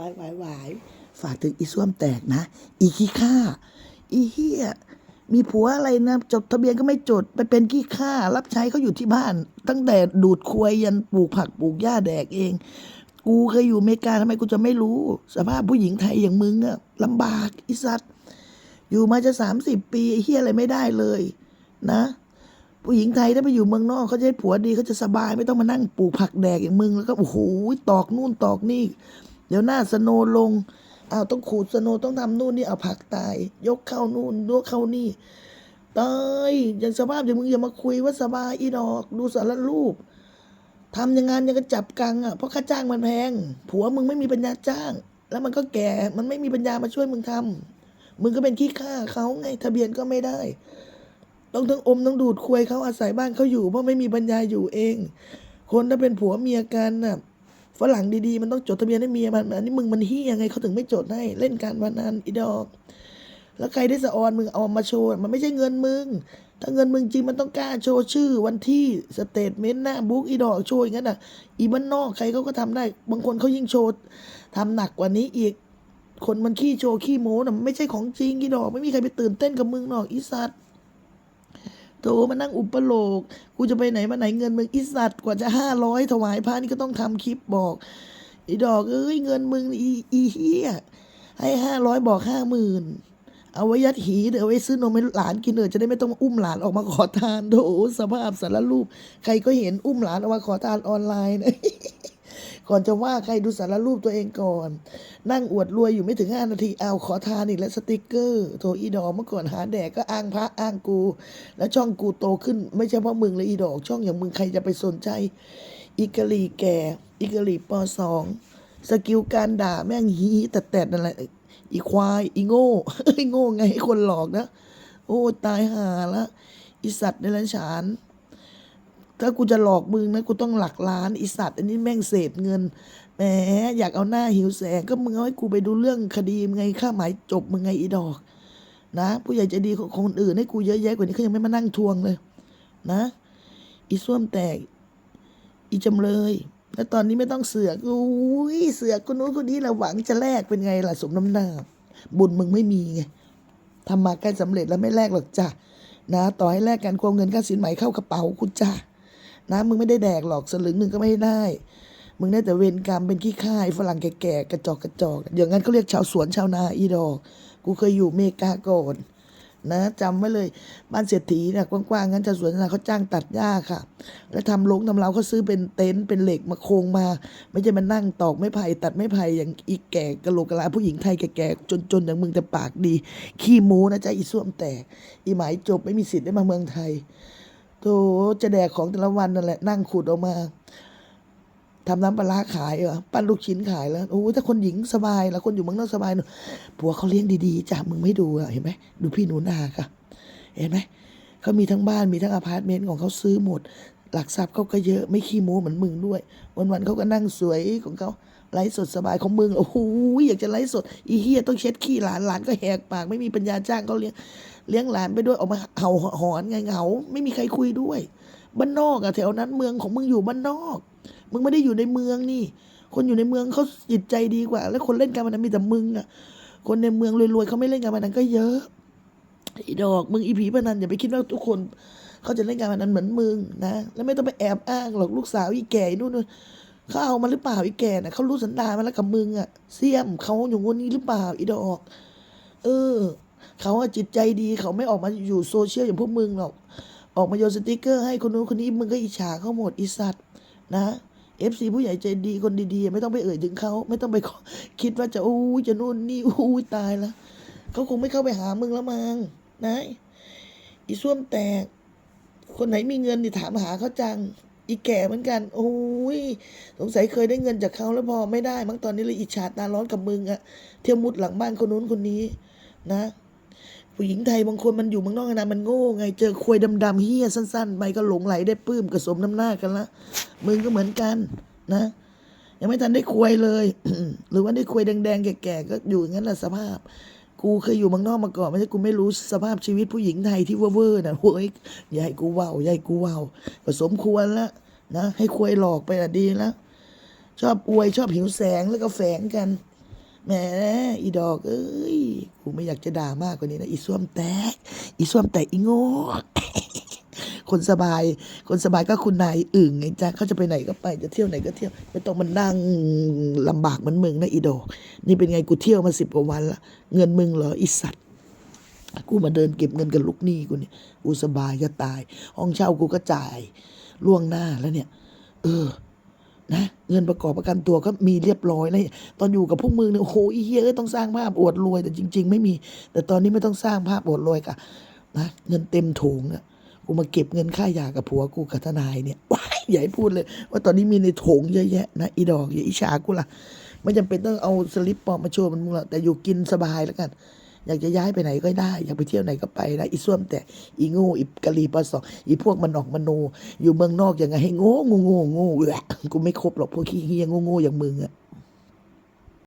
วายวายวายฝากถึงอีส้วมแตกนะ อีขี้ข้าอีเฮียมีผัวอะไรนะ จดทะเบียนก็ไม่จดไปเป็นขี้ข้ารับใช้เขาอยู่ที่บ้าน ตั้งแต่ดูดควยยันปลูกผักปลูกหญ้าแดกเอง กูเคยอยู่อเมริกาทำไมกูจะไม่รู้ สภาพผู้หญิงไทยอย่างมึงอะลำบากอีสัตว์อยู่มาจะสามสิบปีเฮียอะไรไม่ได้เลย นะ ผู้หญิงไทยถ้าไปอยู่เมืองนอกเขาจะได้ผัวดีเขาจะสบายไม่ต้องมานั่งปลูกผักแดกอย่างมึงแล้วก็โอ้โหตอกนู่นตอกนี่ ดี๋ยวหน้าสโนลงอ้าวต้องขูดสโนต้องทำนู่นนี่เอาผักตาย ยกเข้านู่นยกเข้านี่ตายอย่างสภาพอย่างมึงอย่ามาคุยว่าสบายอีดอก ดูสารรูปทำอย่างงานยังก็จับกังอะเพราะค่าจ้างมันแพง ผัวมึงไม่มีปัญญาจ้าง แล้วมันก็แก่มันไม่มีปัญญามาช่วยมึงทำมึงก็เป็นขี้ข้าเขาไงทะเบียนก็ไม่ได้ ต้องทั้งอมทั้งดูดควยเขาอาศัยบ้านเขาอยู่เพราะไม่มีปัญญาอยู่เอง คนถ้าเป็นผัวเมียกันน่ะ ฝรั่งดีๆ มันต้องจดทะเบียนให้เมียมันอันนี้มึงมันเฮียยังไงเขาถึงไม่จดให้เล่นการพนันอีดอก แล้วใครได้สะออนมึงเอามาโชว์มันไม่ใช่เงินมึง ถ้าเงินมึงจริงมันต้องกล้าโชว์ชื่อวันที่สเตทเมนต์หน้าบุ๊กอีดอกโชว์อย่างนั้นอะ อีบ้านนอกใครเขาก็ทำได้ บางคนเขายิ่งโชว์ทำหนักกว่านี้อีก คนมันขี้โชว์ขี้โม้น่ะไม่ใช่ของจริงอีดอก ไม่มีใครไปตื่นเต้นกับมึงหรอกอีสัตว์ โถมานั่งอุปโลกกูจะไปไหนมาไหนเงินมึงอิสัตกว่าจะห้าร้อยถวายพระนี่ก็ต้องทำคลิปบอกอีดอกเอ้ยเงินมึงอีอีเฮียให้ห้าร้อยบอกห้าหมื่นเอาไว้ยัดหีเดี๋ยวเอาไว้ซื้อนมให้หลานกินเถอะจะได้ไม่ต้องอุ้มหลานออกมาขอทานโถสภาพสารรูป ใครก็เห็นอุ้มหลานออกมาขอทานออนไลน์นะ ก่อนจะว่าใครดูสารรูปตัวเองก่อน นั่งอวดรวยอยู่ไม่ถึงห้านาทีเอาขอทานอีกแล้วสติกเกอร์โถอีดอกเมื่อก่อนหาแดกก็อ้างพระอ้างกู แล้วช่องกูโตขึ้น ไม่ใช่เพราะมึงเลยอีดอก ช่องอย่างมึงใครจะไปสนใจอีกลีแก่อีกลีปสองสกิลการด่าแม่งฮีแต่แต่นั่นแหละอีควายอีโง่ไอ้โง่ไงให้คนหลอกนะ โอ้ตายห่าละอีสัตว์ในรันฉาน ถ้ากูจะหลอกมึงนะกูต้องหลักล้านอีสัตว์ อันนี้แม่งเศษเงินแหมอยากเอาหน้าหิวแสงก็มึงเอาให้กูไปดูเรื่องคดีมึงไงค่าหมายจบมึงไงอีดอก นะ ผู้ใหญ่ใจดีของคนอื่นให้กูเยอะแยะกว่านี้เขายังไม่มานั่งทวงเลย นะ อีส้วมแตก อีจำเลย แล้วตอนนี้ไม่ต้องเสือกอุ้ยเสือกคนนู้นคนนี้ละหวังจะแลกเป็นไงล่ะสมน้ำหน้า บุญมึงไม่มีไงทำมาใกล้สำเร็จแล้วไม่แลกหรอกจ้ะนะ ต่อให้แลกกันควงเงินค่าสินไหมเข้ากระเป๋ากูจ้ะ นะมึงไม่ได้แดกหรอกสลึงหนึ่งก็ไม่ได้ มึงได้แต่เวรกรรมเป็นขี้ข้ายฝรั่งแก่ๆกระจอกกระจอก อย่างนั้นเขาเรียกชาวสวนชาวนาอีดอกกูเคยอยู่เมกาก่อนนะจำไว้เลยบ้านเศรษฐีเนี่ยกว้างๆงั้นชาวสวนชาวนาเขาจ้างตัดหญ้าค่ะ แล้วทำลงทำเราเขาซื้อเป็นเต็นท์เป็นเหล็กมาโครงมา ไม่ใช่มานั่งตอกไม้ไผ่ตัดไม้ไผ่อย่างอีแก่กะโหลกกะลาผู้หญิงไทยแก่ๆจนๆอย่างมึงแต่ปากดี ขี้โม้นะจ๊ะอีส้วมแตกอีหมายจบไม่มีสิทธิ์ได้มาเมืองไทย โธ่จะแดกของแต่ละวันนั่นแหละ นั่งขุดออกมาทำน้ำปลาขายเหรอปั้นลูกชิ้นขายแล้วโอ้ยถ้าคนหญิงสบายแล้วคนอยู่เมืองนอกสบายเนอะผัวเขาเลี้ยงดีๆจ้ะมึงไม่ดูอะเห็นไหมดูพี่หนูนาค่ะ เห็นไหมเขามีทั้งบ้านมีทั้งอพาร์ตเมนต์ของเขาซื้อหมด หลักทรัพย์เขาก็เยอะไม่ขี้โม้เหมือนมึงด้วย วันๆเขาก็นั่งสวยของเขา ไลฟ์สดสบายของมึงโอ้โหอยากจะไลฟ์สดอีเฮียต้องเช็ดขี้หลานหลานก็แหกปากไม่มีปัญญาจ้างเขาเลี้ยงเลี้ยงหลานไปด้วยออกมาเห่าหอนไงเหงาไม่มีใครคุยด้วยบ้านนอกอะแถวนั้นเมืองของมึงอยู่บ้านนอก มึงไม่ได้อยู่ในเมืองนี่ คนอยู่ในเมืองเขาจิตใจดีกว่า แล้วคนเล่นการพนันมีแต่มึงอะคนในเมืองรวยๆเขาไม่เล่นการพนันก็เยอะอ้ดอกมึงอีผีพนันอย่าไปคิดว่าทุกคนเขาจะเล่นการพนันเหมือนมึงนะ แล้วไม่ต้องไปแอบอ้างหรอกลูกสาวอีแก่นู่นนู่น เขาเอามาหรือเปล่าอีแก่น่ะเขารู้สันดานมาแล้วกับมึงอะเสียมเขาอยู่งนนี้หรือเปล่าอีดอก เออ เขาอะจิตใจดีเขาไม่ออกมาอยู่โซเชียลอย่างพวกมึงหรอก ออกมาโยนสติกเกอร์ให้คนนู้นคนนี้มึงก็อิจฉาเขาหมดอีสัตว์นะเอฟซีผู้ใหญ่ใจดีคนดีๆ ไม่ต้องไปเอ่ยถึงเขาไม่ต้องไปคิดว่าจะอู้จะนู่นนี่อู้ตายล้วเขาคงไม่เข้าไปหามึงแล้วมั้งนะอีส้วมแตก คนไหนมีเงินนี่ถามหาเขาจัง อีแก่เหมือนกัน โอ้ย สงสัยเคยได้เงินจากเขาแล้วพอไม่ได้ มั้งตอนนี้เลยอิจฉาตาร้อนกับมึงอะเที่ยวมุดหลังบ้านคนนู้นคนนี้ นะ ผู้หญิงไทยบางคนมันอยู่เมืองนอกนะมันโง่ไง เจอควยดำๆเฮี้ยสั้นๆไปก็หลงไหลได้ปื้มกระสมน้ำหน้ากันละ มึงก็เหมือนกัน นะ ยังไม่ทันได้ควยเลย หรือว่าได้ควยแดงๆแก่ๆก็อยู่อย่างนั้นแหละสภาพ กูเคยอยู่เมืองนอกมาก่อนไม่ใช่กูไม่รู้สภาพชีวิตผู้หญิงไทยที่เว่อร์ๆน่ะโว้ยยาให้กูเว่าว ยาให้กูเว่าวผสมควรละนะ ให้ควยหลอกไปละดีแล้วชอบอวยชอบหิวแสงแล้วก็แฝงกัน แหมอีดอก เอ้ย กูไม่อยากจะด่ามากกว่านี้นะ อีส้วมแตก อีส้วมแตกอีโง่ คนสบาย คนสบายก็คุณนายอึ่งไงจ๊ะเขาจะไปไหนก็ไปจะเที่ยวไหนก็เที่ยวไม่ต้องมานั่งลำบากเหมือนมึงนะอีโดนี่เป็นไงกูเที่ยวมาสิบกว่าวันละเงินมึงเหรออีสัตว์กูมาเดินเก็บเงินกับลูกหนี้กูเนี่ยกูสบายจะตาย ห้องเช่ากูก็จ่ายล่วงหน้าแล้วเนี่ย เออนะเงินประกอบประกันตัวก็มีเรียบร้อยแล้วตอนอยู่กับพวกมึงเนี่ยโอ้โหเหี้ยอ้ยต้องสร้างภาพอวดรวยแต่จริง ๆ ไม่มี แต่ตอนนี้ไม่ต้องสร้างภาพอวดรวยกะนะเงินเต็มถุงอะ กูมาเก็บเงินค่ายากับผัวกูกับทนายเนี่ยว้ายให้พูดเลย ว่าตอนนี้มีในโถงเยอะแยะนะอีดอกอย่าอิจฉากูล่ะไม่จำเป็นต้องเอาสลิปปลอมมาโชว์มันมึงหรอกแต่อยู่กินสบายแล้วกัน อยากจะย้ายไปไหนก็ได้ อยากไปเที่ยวไหนก็ไปนะอีส้วมแต่อีง่อีกะลีปอสองอีพวกมันออกมโน อยู่เมืองนอกยังไงให้โง่โง่โง่โง่เออกูไม่ครบหรอกพวกขี้เฮียโง่โง่อย่างมึงอะ